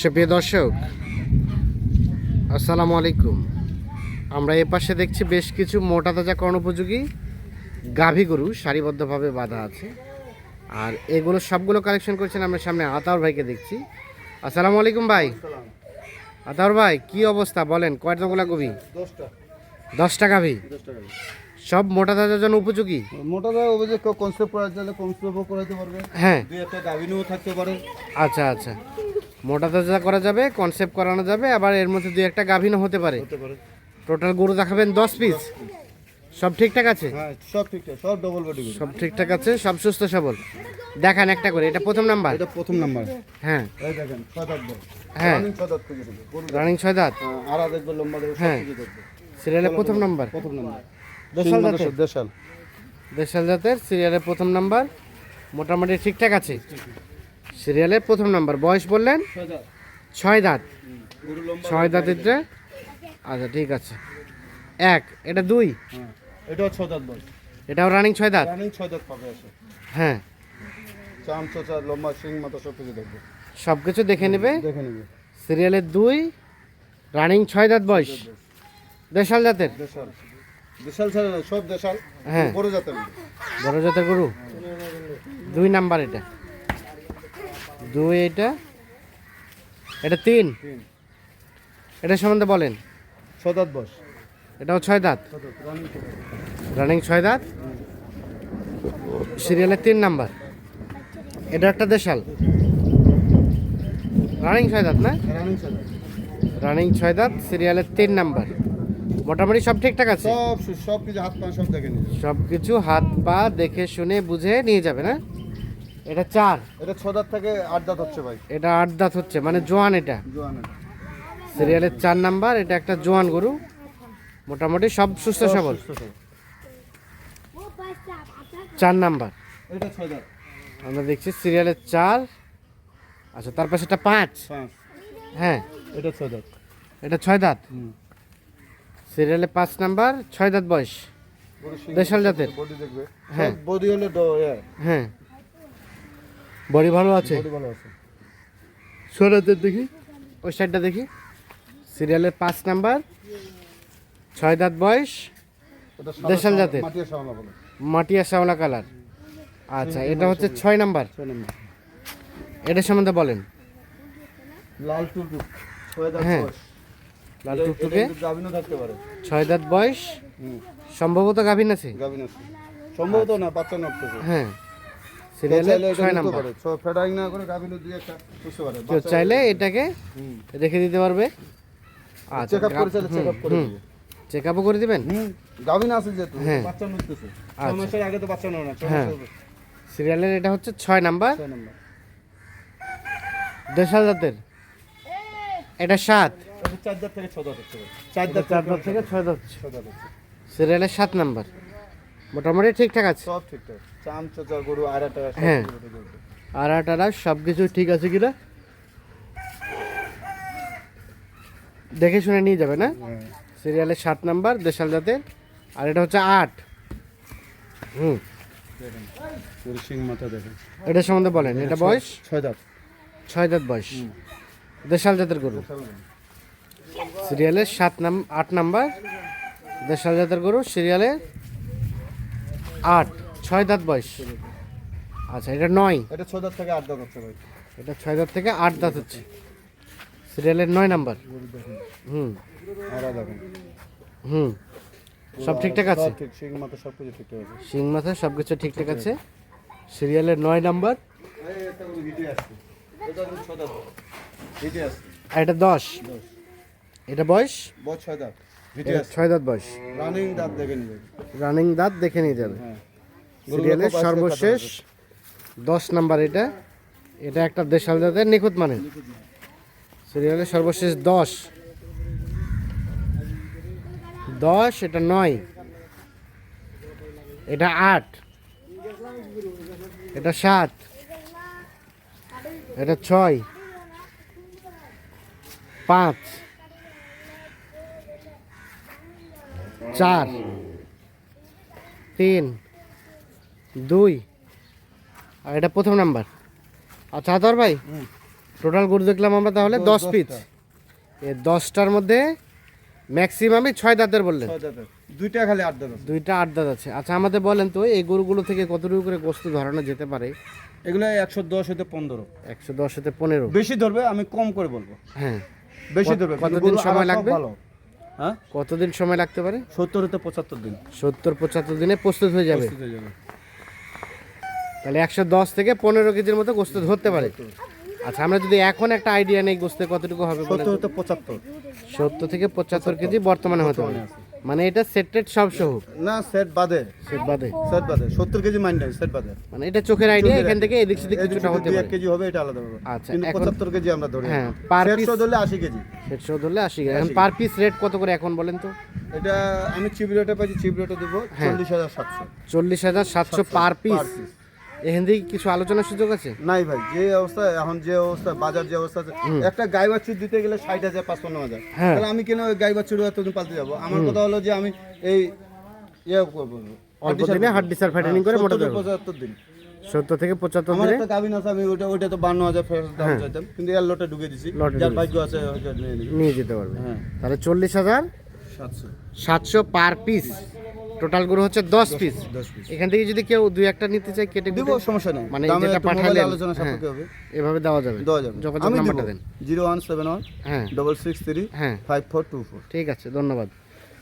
সুপ্রিয় দর্শক আসসালামু আলাইকুম। আমরা এ পাশে দেখছি বেশ কিছু মোটা তাজা কর্ণোপযোগী গাভী গরু সারিবদ্ধভাবে বাঁধা আছে। আর এগুলো সবগুলো কালেকশন করছেন আমরা সামনে আতাউর ভাইকে দেখছি। আসসালামু আলাইকুম ভাই। আতাউর ভাই কি অবস্থা বলেন কয়টাগুলা গভী? দশটা গাভী। সব মোটা তাজার জন্য উপযোগী? মোটা অভিযোগ কেউ কনসেপ্ট করাতে চাইলে কনসেপ্টও করাতে পারবে। হ্যাঁ। দুই একটা গাভিনও থাকতে পারে। আচ্ছা আচ্ছা। মোটা তাজা করা যাবে কনসেপ্ট করানো যাবে আবার এর মধ্যে দুই একটা গাভীনও হতে পারে। টোটাল গরু দেখাবেন দশ পিস সব ঠিকঠাক আছে? হ্যাঁ সব ঠিকঠাক সব ডবল বডি সব ঠিকঠাক আছে সব সুস্থ সবল। দেখান একটা করে এটা প্রথম নাম্বার? এটা প্রথম নাম্বার। হ্যাঁ। এই দেখেন হ্যাঁ। রানিং ছয় দাঁত হ্যাঁ, আড়া দেখবে লম্বা দেখবে হ্যাঁ। সিরিয়ালের প্রথম নাম্বার? প্রথম নাম্বার। দেশাল জাতের? দেশাল। দেশাল জাতের সিরিয়ালের প্রথম নাম্বার। মোটামুটি ঠিকঠাক আছে? সিরিয়ালের প্রথম নাম্বার। বয়স বললেন? ছয় দাঁত। ছয় দাঁত। গরু লম্বা ছয় দাঁতেরটা আচ্ছা ঠিক আছে। এক এটা দুই? হ্যাঁ এটাও ছয় দাঁত বল এটাও রানিং ছয় দাঁত? রানিং ছয় দাঁত পাবে আছে হ্যাঁ। চাম চোচা লম্বা সিং মাথা সব কিছু দেখবে। সব কিছু দেখে নেবে? দেখে নিবে। সিরিয়ালের দুই রানিং ছয় দাঁত বয়স। দেশাল জাতের? দেশাল। দেশাল ছাড়া সব দেশাল। হ্যাঁ। বড় জাতের। বড় জাতের গরু? দুই নাম্বার এটা। দুই এটা? এটা তিন? এটা সম্বন্ধে বলেন। ছয় বস এটাও ছয় দাঁত? রানিং ছয় দাঁত। সিরিয়ালের তিন নাম্বার। এটা একটা দেশাল। রানিং ছয় দাঁত না? রানিং ছয় দাঁত। সিরিয়ালের তিন নাম্বার। মোটামুটি সব ঠিকঠাক আছে? সব সব কিছু হাত পা সব দেখে সব কিছু হাত পা দেখে শুনে বুঝে নিয়ে যাবে না? এটা চার। এটা ছ দাঁত থেকে আট দাঁত হচ্ছে ভাই। এটা আট দাঁত হচ্ছে মানে জোয়ান এটা। জোয়ান সিরিয়ালের চার নাম্বার এটা একটা জোয়ান গরু। মোটামুটি সব সুস্থ সবল। চার নাম্বার। এটা ছয় দাঁত। আমরা দেখছি সিরিয়ালের চার। আচ্ছা তার পাশে একটা পাঁচ। হ্যাঁ। এটা ছয় দাঁত। এটা ছয় দাঁত। সিরিয়ালে পাঁচ নাম্বার ছয় দাঁত বয়স। দেশাল জাতের? হ্যাঁ। বডি হলে ইয়ে, হ্যাঁ। বডি ভালো আছে? বডি ভালো আছে। দেখি। ওই সাইডটা দেখি। সিরিয়ালের পাঁচ নাম্বার। ছয় দাঁত বয়স। দেশাল জাতের? মাটিয়া শাওলা বলে। মাটিয়া শ্যাওলা কালার। আচ্ছা এটা হচ্ছে ছয় নাম্বার। নম্বর। এটা সম্বন্ধে বলেন। লাল টুকটু ছয় দাঁত হ্যাঁ। লাল টুকটুকে। ছয় দাঁত বয়স। সম্ভবত গাভিন আছে। গাভিন আছে। সম্ভবত না বাচ্চা হ্যাঁ। চাইলে ছয় নিতে নাম্বার। ফেডারিং না করে গাভিনও দুই একটা বুঝতে পারে চাইলে এটাকে রেখে দিতে পারবে। আচ্ছা চেক আপ করে চেক আপ করে দিবে। চেক আপও করে দিবেন? হুম গাভিন আছে যেহেতু হ্যাঁ। বাচ্চা নড়তেছে ছয় আচ্ছা। মাসের আগে তো বাচ্চা না হ্যাঁ। সিরিয়ালের এটা হচ্ছে ছয় নাম্বার। ছয় নম্বর। দেশাল জাতের এটা সাত। চার দাঁত থেকে ছয় দাঁত চার দাঁত থেকে ছয় দাঁত সিরিয়ালের সাত নাম্বার। মোটামুটি ঠিকঠাক আছে। সব ঠিকঠাক। চাম চোচা গরু আড়াটা সব হ্যাঁ। আর আটারা সব কিছু ঠিক আছে কিনা? দেখে শুনে নিয়ে যাবে না? হ্যাঁ। সিরিয়ালের সাত নাম্বার দেশাল জাতের আর এটা হচ্ছে আট। হুম। সিং মাথা দেখেন। এটা সম্বন্ধে বলেন এটা বয়স? ছয় দাঁত। ছয় দাঁত বয়স। দেশাল জাতের গরু। সিরিয়ালের সাত নাম আট নাম্বার দেশাল জাতের গরু সিরিয়ালে আট ছয় দাঁত বয়স। আচ্ছা এটা নয়। এটা ছয় দাঁত থেকে আট দাঁত হচ্ছে ভাই। এটা ছয় দাঁত থেকে আট দাঁত হচ্ছে। সিরিয়ালের নয় নাম্বার। হুম। হুম। সব ঠিকঠাক আছে? সিং মাথা সব কিছু ঠিকঠাক আছে। শিং মাথা সব কিছু ঠিকঠাক আছে? সিরিয়ালের নয় নাম্বার। এটা দশ। এটা বয়স? বড় ছয় দাঁত। ছয় দাঁত বয়স। রানিং দাঁত দেখে নিবে। রানিং দাঁত দেখে নিয়ে যাবে। হ্যাঁ। সিরিয়ালের সর্বশেষ দশ নাম্বার এটা। এটা একটা দেশাল জাতের নিখুঁত মানে সিরিয়ালের সর্বশেষ দশ। দশ এটা নয়। এটা আট। এটা সাত। এটা ছয়। পাঁচ। চার তিন দুই। আর এটা প্রথম নাম্বার। আচ্ছা আদর ভাই টোটাল গরু দেখলাম আমরা তাহলে দশ- পিস এ দশটার মধ্যে ম্যাক্সিমামই ছয় দাঁতের বললেন। দুইটা খালি আট দাঁত দুইটা আট দাঁত আছে। আচ্ছা আমাদের বলেন তো এই গরুগুলো থেকে কতটুকু করে গোস্ত ধরানো যেতে পারে? এগুলো একশো দশ হতে পনেরো। একশো দশ হতে পনেরো। বেশি ধরবে আমি কম করে বলব। হ্যাঁ। বেশি ধরবে কতদিন সময় লাগবে? ভালো। হ্যাঁ? কতদিন সময় লাগতে পারে? সত্তর হতে পঁচাত্তর দিন। সত্তর পঁচাত্তর দিনে প্রস্তুত হয়ে যাবে। প্রস্তুত হয়ে যাবে। তাহলে একশো দশ থেকে পনেরো কেজির মতো গোস্ত ধরতে পারে। আচ্ছা আমরা যদি এখন একটা আইডিয়া নেই গোস্তে কতটুকু হবে বলেন। সত্তর হতে পঁচাত্তর। সত্তর থেকে পঁচাত্তর কেজি বর্তমানে হতে পারে। মানে এটা সেটেড সব সহ? না সেট বাদে। সেট বাদে। সেট বাদে। সত্তর কেজি মাইন্ড সেট বাদে। মানে এটা চোখের আইডিয়া এখান থেকে এদিক সেদিক কিছুটা হতে পারে। কেজি হবে এটা আলাদা হবে। আচ্ছা, কিন্তু এখন- পঁচাত্তর কেজি আমরা ধরি হ্যাঁ, সেট piece- ধরলে আশি কেজি। সেট সহ ধরলে আশি কেজি। এখন পার পিস রেট কত করে এখন বলেন তো? এটা আমি চিপ রেটে পাইছি চিপ রেটে দেবো হ্যাঁ। চল্লিশ হাজার সাতশো। চল্লিশ হাজার সাতশো পার পিস। এখান থেকে কিছু আলোচনার সুযোগ আছে? নাই ভাই যে অবস্থা এখন যে অবস্থা বাজার যে অবস্থা আছে, একটা গাই বাছুর দিতে গেলে ষাট হাজার পাঁচপান্ন হাজার। হ্যাঁ। তাহলে আমি কেন গাই বাছুর এতদিন পালতে যাব? আমার কথা হলো যে আমি এই ইয়ে করব অল্প দিনে হাড্ডি সার ফাইটানিং করে মোটা পঁচাত্তর দিন। সত্তর থেকে পঁচাত্তর আমার একটা গাভিন আছে আমি ওটা ওইটা তো বান্ন হাজার ফেরত দাম চাইতাম। কিন্তু এর লোটে ঢুকে দিছি। হ্যাঁ। যার ভাগ্য আছে নিয়ে যেতে পারবে। হ্যাঁ। তাহলে চল্লিশ হাজার সাতশো। সাতশো পার পিস। টোটাল গরু হচ্ছে দশ পিস দশ পিস এখান থেকে যদি কেউ দুই একটা নিতে চায় কেটে দিব সমস্যা নেই। মানে যেটা পাঠালেন, আলোচনা হ্যাঁ। সাপেক্ষে হবে। এভাবে দেওয়া যাবে। দেওয়া যাবে। যোগাযোগ নাম্বারটা দেন। জিরো ওয়ান সেভেন ওয়ান হ্যাঁ। ডবল সিক্স থ্রি হ্যাঁ। Five four two four. ঠিক আছে ধন্যবাদ।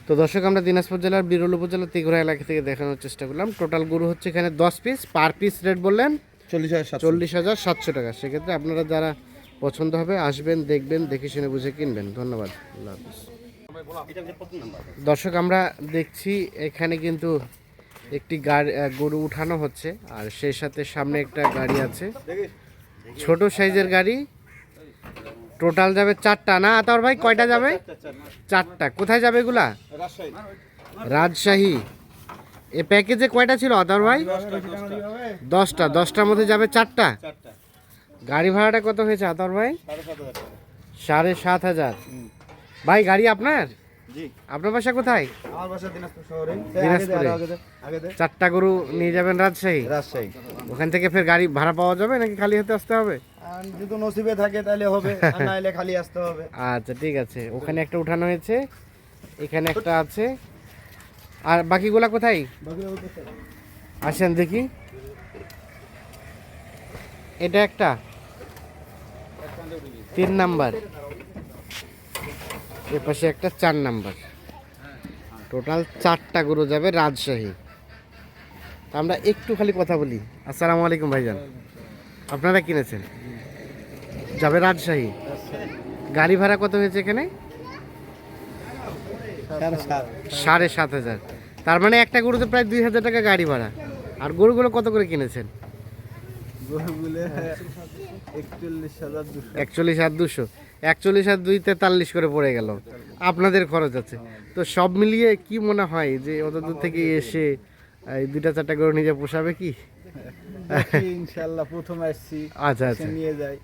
তো দর্শক আমরা দিনাজপুর জেলার বিরল উপজেলার তিঘুরা এলাকা থেকে দেখানোর চেষ্টা করলাম। টোটাল গরু হচ্ছে এখানে দশ পিস পার পিস রেট বললেন চল্লিশ হাজার চল্লিশ হাজার সাতশো টাকা। সেক্ষেত্রে আপনারা যারা পছন্দ হবে আসবেন দেখবেন দেখে শুনে বুঝে কিনবেন। ধন্যবাদ। আল্লাহ হাফিজ। দর্শক, আমরা দেখছি এখানে কিন্তু একটি গাড়ি গরু উঠানো হচ্ছে, আর সেই সাথে সামনে একটা গাড়ি আছে। ছোট সাইজের গাড়ি। টোটাল যাবে চারটা, না? আতার ভাই, কয়টা যাবে? চারটা। কোথায় যাবে এগুলা? রাজশাহী। এ প্যাকেজে কয়টা ছিল আতার ভাই? দশটা। দশটার মধ্যে যাবে চারটা? গাড়ি ভাড়াটা কত হয়েছে আতর ভাই? সাড়ে সাত হাজার। ভাই গাড়ি আপনার? জি। আপনার বাসা কোথায়? আমার বাসা দিনাজপুর শহরে। দিনাজপুরে। আগে দে আগে দে চারটা গরু নিয়ে যাবেন রাজশাহী? রাজশাহী। ওখান থেকে ফের গাড়ি ভাড়া পাওয়া যাবে নাকি খালি হাতে আসতে হবে? যদি নসিবে থাকে তাহলে হবে আর না এলে খালি আসতে হবে। আচ্ছা ঠিক আছে। ওখানে একটা উঠানো হয়েছে এখানে একটা আছে। আর বাকিগুলা কোথায়? আসেন দেখি। এটা একটা? তিন নাম্বার। এ পাশে একটা চার নাম্বার। টোটাল চারটা গরু যাবে রাজশাহী। তা আমরা একটু খালি কথা বলি। আসসালামু আলাইকুম ভাইজান। আপনারা কিনেছেন? যাবে রাজশাহী। গাড়ি ভাড়া কত হয়েছে এখানে? সাড়ে সাত হাজার। তার মানে একটা গরুতে প্রায় দুই হাজার টাকা গাড়ি ভাড়া। আর গরুগুলো কত করে কিনেছেন? একচল্লিশ হাজার দুশো। একচল্লিশ হাজার দুশো। একচল্লিশ হাজার দুই তেতাল্লিশ করে পড়ে গেল। আপনাদের খরচ আছে। তো সব মিলিয়ে কি মনে হয় যে অত দূর থেকে এসে এই দুইটা চারটা গরু নিজে পোষাবে কি? ইনশাল্লাহ প্রথম আসছি। আচ্ছা আচ্ছা। নিয়ে যাই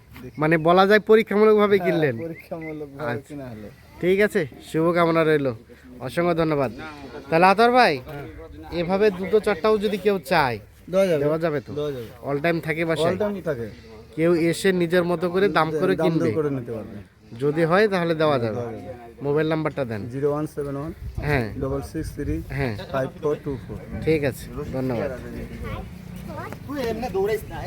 মানে বলা যায় পরীক্ষামূলকভাবে কিনলেন। পরীক্ষামূলক আচ্ছা। কিনা হলো। ঠিক আছে শুভকামনা রইল। অসংখ্য ধন্যবাদ। তাহলে আতর ভাই এভাবে দুটো চারটাও যদি কেউ চায় দেওয়া যাবে। তো? অল টাইম থাকে অল বাসায় টাইম থাকে। কেউ এসে নিজের মতো করে দাম করে কিনবে। করে নিতে পারবে। যদি হয় তাহলে দেওয়া যাবে। মোবাইল নাম্বারটা দেন। জিরো ওয়ান সেভেন ওয়ান হ্যাঁ। ডবল সিক্স থ্রি হ্যাঁ। ফাইভ ফোর টু ফোর ঠিক আছে। ধন্যবাদ। তুই এমনি দৌড়াইস না